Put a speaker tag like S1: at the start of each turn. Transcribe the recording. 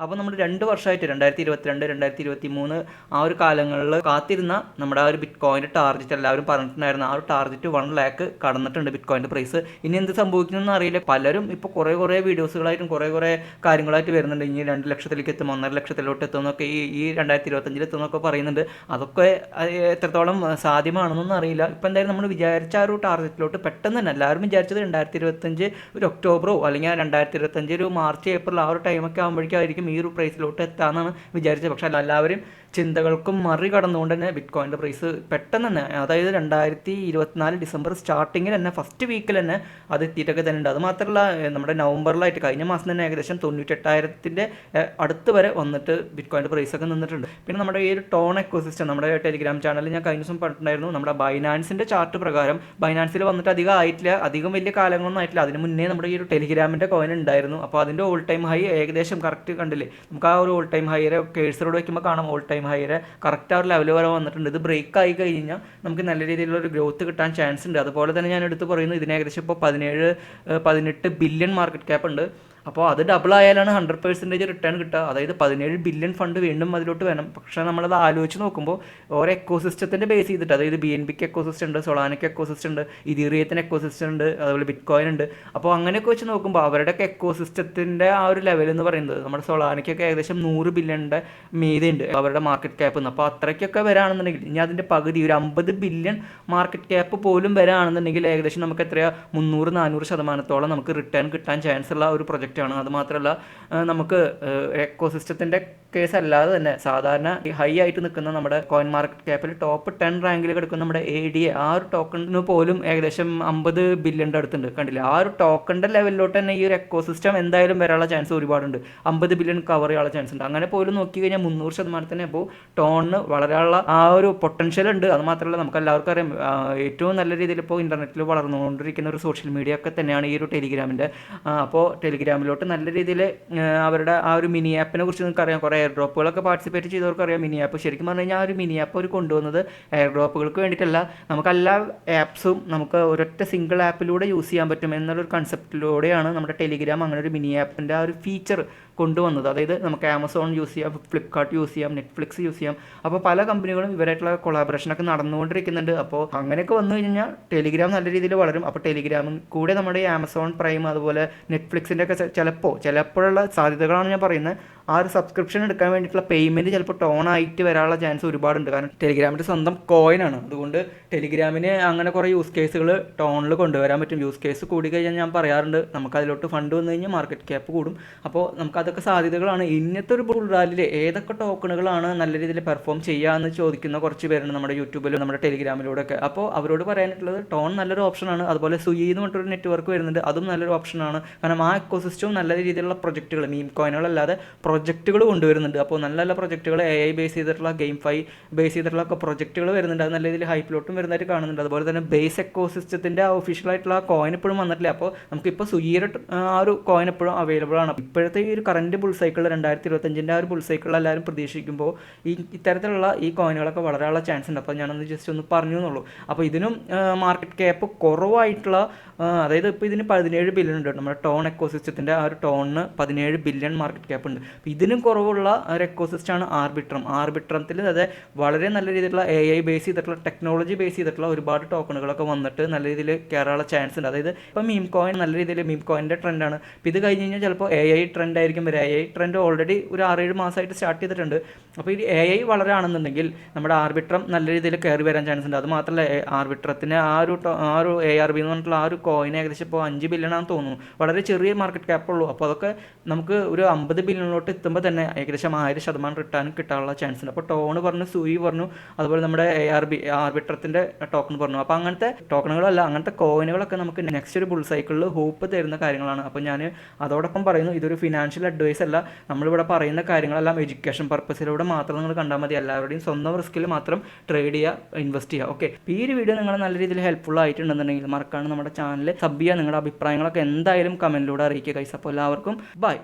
S1: അപ്പോൾ നമ്മൾ രണ്ട് വർഷമായിട്ട് രണ്ടായിരത്തി ഇരുപത്തിരണ്ട് രണ്ടായിരത്തി ഇരുപത്തി മൂന്ന് ആ ഒരു കാലങ്ങളിൽ കാത്തിരുന്ന നമ്മുടെ ആ ഒരു ബിറ്റ് കോയിന്റെ ടാർജറ്റ് എല്ലാവരും പറഞ്ഞിട്ടുണ്ടായിരുന്നു. ആ ഒരു ടാർജറ്റ് വൺ ലാക്ക് കടന്നിട്ടുണ്ട് ബിറ്റ് കോയിന്റെ പ്രൈസ് ഇനി എന്ത് സംഭവിക്കുന്നതെന്ന് അറിയില്ല. പലരും ഇപ്പോൾ കുറേ കുറേ വീഡിയോസുകളായിട്ടും കുറേ കുറേ കാര്യങ്ങളായിട്ട് വരുന്നുണ്ട്. ഇനി രണ്ട് ലക്ഷത്തിലേക്ക് എത്തും ഒന്നര ലക്ഷത്തിലോട്ട് എത്തുമെന്നൊക്കെ ഈ ഈ രണ്ടായിരത്തി ഇരുപത്തഞ്ചിൽ എത്തുമെന്നൊക്കെ പറയുന്നുണ്ട്. അതൊക്കെ എത്രത്തോളം സാധ്യമാണെന്നൊന്നും അറിയില്ല. ഇപ്പം എന്തായാലും നമ്മൾ വിചാരിച്ച ആ ഒരു ടാർജറ്റിലോട്ട് പെട്ടെന്ന് തന്നെ എല്ലാവരും വിചാരിച്ചത് രണ്ടായിരത്തി ഇരുപത്തഞ്ച് ഒരു ഒക്ടോബറോ അല്ലെങ്കിൽ രണ്ടായിരത്തി ഇരുപത്തഞ്ച് ഒരു മാർച്ച് ഏപ്രിൽ ആ ഒരു ടൈമൊക്കെ ആകുമ്പോഴേക്കായിരിക്കും ഈ ഒരു പ്രൈസിലോട്ട് എത്താമെന്നാണ് വിചാരിച്ചത്. പക്ഷേ എല്ലാവരും ചിന്തകൾക്കും മറികടന്നുകൊണ്ട് തന്നെ ബിറ്റ് കോയിന്റെ പ്രൈസ് പെട്ടെന്ന് തന്നെ അതായത് രണ്ടായിരത്തി ഇരുപത്തിനാല് ഡിസംബർ സ്റ്റാർട്ടിങ്ങിൽ തന്നെ ഫസ്റ്റ് വീക്കിൽ തന്നെ അത് എത്തിയിട്ടൊക്കെ തന്നെ ഉണ്ട് അത് മാത്രമല്ല നമ്മുടെ നവംബറിലായിട്ട് കഴിഞ്ഞ മാസം തന്നെ ഏകദേശം തൊണ്ണൂറ്റെട്ടായിരത്തിന്റെ അടുത്ത് വരെ വന്നിട്ട് ബിറ്റ് കോയിന്റെ പ്രൈസ് ഒക്കെ നിന്നിട്ടുണ്ട്. പിന്നെ നമ്മുടെ ഈ ഒരു ടോൺ എക്കോസിസ്റ്റം നമ്മുടെ ടെലിഗ്രാം ചാനലിൽ ഞാൻ കഴിഞ്ഞ ദിവസം പറഞ്ഞിട്ടുണ്ടായിരുന്നു നമ്മുടെ ബൈനാൻസിന്റെ ചാർട്ട് പ്രകാരം ബൈനാൻസിൽ വന്നിട്ട് അധികം ആയിട്ടില്ല അധികം വലിയ കാലങ്ങളൊന്നും ആയിട്ടില്ല. അതിന് മുന്നേ നമ്മുടെ ഈ ഒരു ടെലിഗ്രാമിന്റെ കോയിൻ ഉണ്ടായിരുന്നു. അപ്പോൾ അതിന്റെ ഓൾ ടൈം ഹൈ ഏകദേശം കറക്റ്റ് കണ്ടില്ലേ? നമുക്ക് ആ ഒരു ഓൾ ടൈം ഹൈ കേഴ്സറോട് വയ്ക്കുമ്പോൾ കാണാം. ഓൾ ടൈം ഹൈരെ കറക്റ്റ് ആ ഒരു ലെവൽ വരെ വന്നിട്ടുണ്ട്. ഇത് ബ്രേക്ക് ആയി കഴിഞ്ഞാൽ നമുക്ക് നല്ല രീതിയിലുള്ള ഒരു ഗ്രോത്ത് കിട്ടാൻ ചാൻസ് ഉണ്ട്. അതുപോലെ തന്നെ ഞാൻ എടുത്ത് പറയുന്നു ഇതിന് ഏകദേശം ഇപ്പോൾ പതിനേഴ് പതിനെട്ട് ബില്യൺ മാർക്കറ്റ് ക്യാപ്പ് ഉണ്ട്. അപ്പോൾ അത് ഡബിൾ ആയാലാണ് ഹൺഡ്രഡ് പെർസെന്റേജ് റിട്ടേൺ കിട്ടുക. അതായത് പതിനേഴ് ബില്യൺ ഫണ്ട് വീണ്ടും അതിലോട്ട് വേണം. പക്ഷേ നമ്മളത് ആലോചിച്ച് നോക്കുമ്പോൾ ഓരോ എക്കോസിസ്റ്റത്തിന്റെ ബേസ് ചെയ്തിട്ട് അതായത് ബി എൻ ബിക്ക് എക്കോസിസ്റ്റം ഉണ്ട് സൊളാനയ്ക്ക് എക്കോസിസ്റ്റം ഉണ്ട് ഇതീറിയത്തിന് എക്കോസിസ്റ്റം ഉണ്ട് അതുപോലെ ബിറ്റ് കോയിൻ ഉണ്ട്. അപ്പോൾ അങ്ങനെയൊക്കെ വെച്ച് നോക്കുമ്പോൾ അവരുടെയൊക്കെ എക്കോസിസ്റ്റത്തിന്റെ ആ ഒരു ലെവൽ എന്ന് പറയുന്നത് നമ്മുടെ സൊളാനയ്ക്കൊക്കെ ഏകദേശം നൂറ് ബില്യണിന്റെ മീതുണ്ട് അവരുടെ മാർക്കറ്റ് ക്യാപ്പ് അപ്പോൾ അത്രയ്ക്കൊക്കെ വരാണെന്നുണ്ടെങ്കിൽ ഇനി അതിന്റെ പകുതി ഒരു അമ്പത് ബില്യൺ മാർക്കറ്റ് ക്യാപ്പ് പോലും വരാണെന്നുണ്ടെങ്കിൽ ഏകദേശം നമുക്ക് എത്രയാ? മുന്നൂറ് നാനൂറ് ശതമാനത്തോളം നമുക്ക് റിട്ടേൺ കിട്ടാൻ ചാൻസ് ഉള്ള ഒരു പ്രൊജക്റ്റാണ് അതുമാത്രമല്ല നമുക്ക് എക്കോ നമുക്ക് എക്കോസിസ്റ്റത്തിന്റെ കേസ് അല്ലാതെ തന്നെ സാധാരണ ഹൈ ആയിട്ട് നിൽക്കുന്ന നമ്മുടെ കോയിൻ മാർക്കറ്റ് ക്യാപ്പിൽ ടോപ്പ് ടെൻ റാങ്കിൽ കിടക്കുന്ന നമ്മുടെ എ ഡി എ ആ ഒരു ടോക്കണിന് പോലും ഏകദേശം അമ്പത് ബില്യന്റെ അടുത്തുണ്ട്. കണ്ടില്ല? ആ ഒരു ടോക്കണിന്റെ ലെവലിലോട്ട് തന്നെ ഈ ഒരു എക്കോസിസ്റ്റം എന്തായാലും വരാനുള്ള ചാൻസ് ഒരുപാടുണ്ട്. അമ്പത് ബില്യൺ കവർ ചെയ്യാനുള്ള ചാൻസ് ഉണ്ട്. അങ്ങനെ പോലും നോക്കി കഴിഞ്ഞാൽ മുന്നൂറ് ശതമാനത്തിന് അപ്പോൾ ടോണിന് വളരാനുള്ള ആ ഒരു പൊട്ടൻഷ്യൽ ഉണ്ട്. അത് മാത്രമല്ല നമുക്ക് എല്ലാവർക്കും അറിയാം ഏറ്റവും നല്ല രീതിയിൽ ഇപ്പോൾ ഇന്റർനെറ്റിൽ വളർന്നുകൊണ്ടിരിക്കുന്ന ഒരു സോഷ്യൽ മീഡിയ ഒക്കെ തന്നെയാണ് ഈ ഒരു ടെലിഗ്രാമിന്റെ അപ്പോൾ ടെലിഗ്രാമിലോട്ട് നല്ല രീതിയിൽ അവരുടെ ആ ഒരു മിനി ആപ്പിനെ കുറിച്ച് നിങ്ങൾക്ക് അറിയാം. കുറേ എയർ ഡ്രോപ്പുകളൊക്കെ പാർട്ടിസിപ്പേറ്റ് ചെയ്തവർക്ക് അറിയാം മിനി ആപ്പ്. ശരിക്കും പറഞ്ഞു കഴിഞ്ഞാൽ ആ ഒരു മിനി ആപ്പ് അവർ കൊണ്ടുവന്നത് എയർ ഡ്രോപ്പുകൾക്ക് വേണ്ടിയിട്ടല്ല. നമുക്ക് എല്ലാ ആപ്സും നമുക്ക് ഒരൊറ്റ സിംഗിൾ ആപ്പിലൂടെ യൂസ് ചെയ്യാൻ പറ്റും. എന്നുള്ളൊരു കൺസെപ്റ്റിലൂടെയാണ് നമ്മുടെ ടെലിഗ്രാം അങ്ങനെ ഒരു മിനി ആപ്പിന്റെ ആ ഒരു ഫീച്ചർ കൊണ്ടുവന്നത്. അതായത് നമുക്ക് ആമസോൺ യൂസ് ചെയ്യാം ഫ്ലിപ്കാർട്ട് യൂസ് ചെയ്യാം നെറ്റ്ഫ്ലിക്സ് യൂസ് ചെയ്യാം. അപ്പോൾ പല കമ്പനികളും ഇവരായിട്ടുള്ള കൊളാബറേഷനൊക്കെ നടന്നുകൊണ്ടിരിക്കുന്നുണ്ട്. അപ്പോൾ അങ്ങനെയൊക്കെ വന്നു കഴിഞ്ഞാൽ ടെലിഗ്രാം നല്ല രീതിയിൽ വളരും. അപ്പോൾ ടെലിഗ്രാമും കൂടെ നമ്മുടെ ആമസോൺ പ്രൈം അതുപോലെ നെറ്റ്ഫ്ലിക്സിന്റെ ഒക്കെ ചിലപ്പോൾ ചിലപ്പോഴുള്ള സാധ്യതകളാണ് ഞാൻ പറയുന്നത്. ആ ഒരു സബ്സ്ക്രിപ്ഷൻ എടുക്കാൻ വേണ്ടിയിട്ടുള്ള പേയ്മെന്റ് ചിലപ്പോൾ ടോൺ ആയിട്ട് വരാനുള്ള ചാൻസ് ഒരുപാടുണ്ട്. കാരണം ടെലിഗ്രാമിന്റെ സ്വന്തം കോയിനാണ് അതുകൊണ്ട് ടെലിഗ്രാമിന് അങ്ങനെ കുറേ യൂസ് കേസുകൾ ടോണിൽ കൊണ്ടുവരാൻ പറ്റും. യൂസ് കേസ് കൂടി കഴിഞ്ഞാൽ ഞാൻ പറയാറുണ്ട് നമുക്ക് അതിലോട്ട് ഫണ്ട് വന്നു കഴിഞ്ഞാൽ മാർക്കറ്റ് ക്യാപ്പ് കൂടും. അപ്പോൾ നമുക്ക് അതൊക്കെ സാധ്യതകളാണ്. ഇന്നത്തെ ഒരു ബുൾ റാലിൽ ഏതൊക്കെ ടോക്കണുകളാണ് നല്ല രീതിയിൽ പെർഫോം ചെയ്യുക എന്ന് ചോദിക്കുന്ന കുറച്ച് പേരുണ്ട് നമ്മുടെ യൂട്യൂബിലും നമ്മുടെ ടെലിഗ്രാമിലൂടെ ഒക്കെ അപ്പോൾ അവരോട് പറയാനായിട്ടുള്ളത് ടോൺ നല്ലൊരു ഓപ്ഷനാണ് അതുപോലെ സുയി എന്ന് പറഞ്ഞിട്ടൊരു നെറ്റ്വർക്ക് വരുന്നുണ്ട്. അതും നല്ലൊരു ഓപ്ഷനാണ് കാരണം ആ എക്കോസിസ്റ്റവും നല്ല രീതിയിലുള്ള പ്രൊജക്റ്റുകൾ മീം കോയിനുകളല്ലാതെ പ്രൊജക്റ്റുകൾ കൊണ്ടുവരുന്നുണ്ട്. അപ്പോൾ നല്ല നല്ല പ്രൊജക്റ്റുകൾ എ ഐ ബേസ് ചെയ്തിട്ടുള്ള ഗെയിം ഫൈ ബേസ് ചെയ്തിട്ടുള്ള ഒക്കെ പ്രൊജക്റ്റുകൾ വരുന്നുണ്ട്. അത് നല്ല രീതിയിൽ ഹൈപ്പിലോട്ടും വരുന്നതായിട്ട് കാണുന്നുണ്ട്. അതുപോലെ തന്നെ ബേസ് എക്കോസിസ്റ്റത്തിന്റെ ആ ഒഫീഷ്യൽ ആയിട്ടുള്ള കോയിൻ ഇപ്പോഴും വന്നിട്ടില്ല. അപ്പോൾ നമുക്കിപ്പോൾ സുഗീര ആ ഒരു കോയിൻ എപ്പോഴും അവൈലബിൾ ആണ്. ഇപ്പോഴത്തെ ഈ ഒരു കറന്റ് ബുൾ സൈക്കിൾ രണ്ടായിരത്തി ഇരുപത്തഞ്ചിന്റെ ആ ഒരു ബുൾ സൈക്കിൾ എല്ലാവരും പ്രതീക്ഷിക്കുമ്പോൾ ഈ ഇത്തരത്തിലുള്ള ഈ കോയിനുകളൊക്കെ വളരാനുള്ള ചാൻസ് ഉണ്ട്. അപ്പോൾ ഞാനൊന്ന് ജസ്റ്റ് ഒന്ന് പറഞ്ഞു എന്നുള്ളൂ. അപ്പോൾ ഇതിനും മാർക്കറ്റ് ക്യാപ്പ് കുറവായിട്ടുള്ള അതായത് ഇപ്പോൾ ഇതിന് പതിനേഴ് ബില്യൺ ഉണ്ട്. നമ്മുടെ ടോൺ എക്കോ സിസ്റ്റത്തിന്റെ ആ ഒരു ടോണിന് പതിനേഴ് ബില്യൺ മാർക്കറ്റ് ക്യാപ്പ് ഉണ്ട്. ഇതിനും കുറവുള്ള ഒരു എക്കോസിസ്റ്റാണ് ആർബിട്രം ആർബിട്രത്തിൽ അതായത് വളരെ നല്ല രീതിയിലുള്ള എ ഐ ബേസ് ചെയ്തിട്ടുള്ള ടെക്നോളജി ബേസ് ചെയ്തിട്ടുള്ള ഒരുപാട് ടോക്കണുകളൊക്കെ വന്നിട്ട് നല്ല രീതിയിൽ കയറാനുള്ള ചാൻസ് ഉണ്ട്. അതായത് ഇപ്പോൾ മീം കോയിൻ നല്ല രീതിയിൽ മീം കോയിന്റെ ട്രെൻഡാണ് അപ്പോൾ ഇത് കഴിഞ്ഞ് കഴിഞ്ഞാൽ ചിലപ്പോൾ എ ഐ ട്രെൻഡ് ആയിരിക്കും വരിക. എ ഐ ട്രെൻഡ് ഓൾറെഡി ഒരു ആറേഴ് മാസമായിട്ട് സ്റ്റാർട്ട് ചെയ്തിട്ടുണ്ട്. അപ്പോൾ ഈ എ ഐ വളരാണെന്നുണ്ടെങ്കിൽ നമ്മുടെ ആർബിട്രം നല്ല രീതിയിൽ കയറി വരാൻ ചാൻസ് ഉണ്ട്. അത് മാത്രമല്ല ആർബിട്രത്തിന് ആ ഒരു ആ ഒരു എ ആർ ബി എന്ന് പറഞ്ഞിട്ടുള്ള ആ ഒരു കോയിൻ ഏകദേശം ഇപ്പോൾ അഞ്ച് ബില്യൺ ആണെന്ന് തോന്നുന്നു. വളരെ ചെറിയ മാർക്കറ്റ് ക്യാപ്പ് ഉള്ളൂ. അപ്പോൾ അതൊക്കെ നമുക്ക് ഒരു അമ്പത് ബില്യണിലോട്ട് എത്തുമ്പോൾ തന്നെ ഏകദേശം ആയിരം ശതമാനം റിട്ടേൺ കിട്ടാനുള്ള ചാൻസ് ഉണ്ട്. അപ്പോൾ ടോൺ പറഞ്ഞു സൂയി പറഞ്ഞു അതുപോലെ നമ്മുടെ എ ആർ ബി ആർബിട്രത്തിന്റെ ടോക്കൺ പറഞ്ഞു. അപ്പോൾ അങ്ങനത്തെ ടോക്കണുകളല്ല അങ്ങനത്തെ കോയിനുകളൊക്കെ നമുക്ക് നെക്സ്റ്റ് ഒരു ബുൾ സൈക്കിളിൽ ഹോപ്പ് തരുന്ന കാര്യങ്ങളാണ്. അപ്പോൾ ഞാൻ അതോടൊപ്പം പറയുന്നു ഇതൊരു ഫിനാൻഷ്യൽ അഡ്വൈസ് അല്ല. നമ്മളിവിടെ പറയുന്ന കാര്യങ്ങളെല്ലാം എഡ്യൂക്കേഷൻ പർപ്പസിലൂടെ മാത്രം നിങ്ങൾ കണ്ടാൽ മതി. എല്ലാവരുടെയും സ്വന്തം റിസ്കിൽ മാത്രം ട്രേഡ് ചെയ്യുക ഇൻവെസ്റ്റ് ചെയ്യുക ഓക്കെ ഈ ഒരു വീഡിയോ നിങ്ങൾ നല്ല രീതിയിൽ ഹെൽപ്ഫുൾ ആയിട്ടുണ്ടെന്നുണ്ടെങ്കിൽ മറക്കാണ് നമ്മുടെ ചാനൽ സബ് ചെയ്യുക നിങ്ങളുടെ അഭിപ്രായങ്ങളൊക്കെ എന്തായാലും കമന്റിലൂടെ അറിയിക്കുക കൈസ് അപ്പോൾ എല്ലാവർക്കും ബൈ